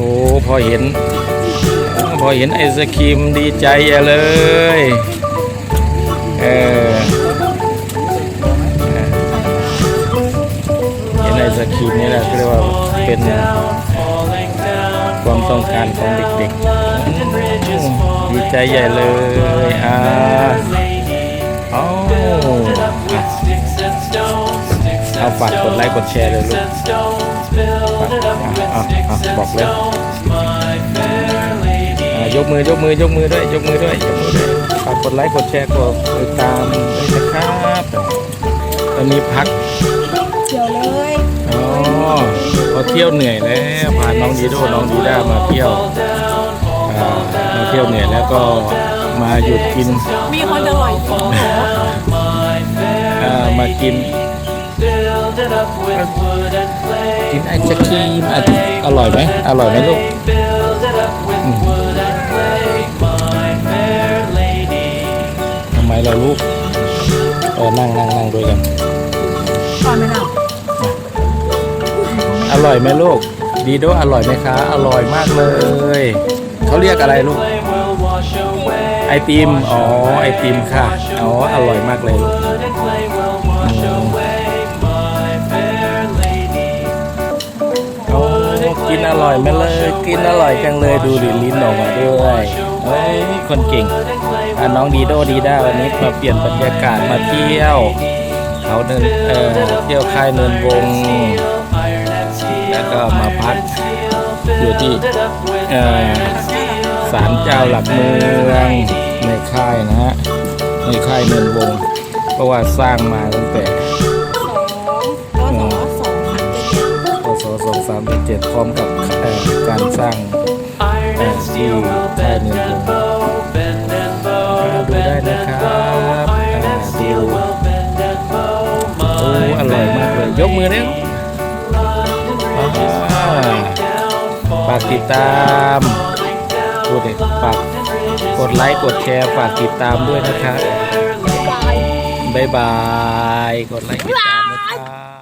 อ้พอเห็น พอเห็นไอศครีมดีใจใหญ่เลยเออเห็นไอศครีมนี่แหละเรียกว่าเป็นความต้องการของเด็กๆดีใจใหญ่เลยอ่าเอาอะเอาฝากกดไลค์กดแชร์เลยลูก อะอะอะบอกเลยอะยกมือยกมือยกมือด้วยยกมือด้วยยกมือด้วยฝากกดไลค์กดแชร์กดติดตามด้วยนะครับตอนนี้พักเดี๋ยวเลยอ๋อพอเที่ยวเหนื่อยแล้วพาน้องดีโดน้องดีด้ามาเที่ยวอ่ามาเที่ยวเหนื่อยแล้วก็มาหยุดกินมีคนจะหล่อยของหนูอ่ามากิน กินไอศครีมอะอร่อยไหมอร่อยไหมลูกอืมทำไมเราลูกเออนั่งนั่งนั่งด้วยกันก่อนไหมล่ะอร่อยไหมลูก ดีโดอร่อยไหมคะ อร่อยมากเลย เขาเรียกอะไรลูก ไอติม อ๋อ ไอติมค่ะ อ๋อ อร่อยมากเลยลูก กินอร่อยไหมเลย กินอร่อยจังเลยดูดิลิ้นออกมาด้วยโอ้ยคนเก่งอะน้องดีโดดีด้าวันนี้มาเปลี่ยนบรรยากาศมาเที่ยว เขาเดินเออเที่ยวค่ายเนินวง แล้วก็มาพักอยู่ที่เออศาลเจ้าหลักเมืองในค่ายนะฮะในค่ายเนินวง เพราะว่าสร้างมาตั้งแต่ามเจ็ดพร้อมกับการสร้างที่ภทยเนวงดูได้นะครับโอ้อร่อยมากเลย ยกมือเนี่ยฝากติดตามพูดเลยฝากกดไลค์ กดแชร์ ฝากติดตามด้วยนะครับบ๊ายบาย กดไลค์ติดตามนะครับ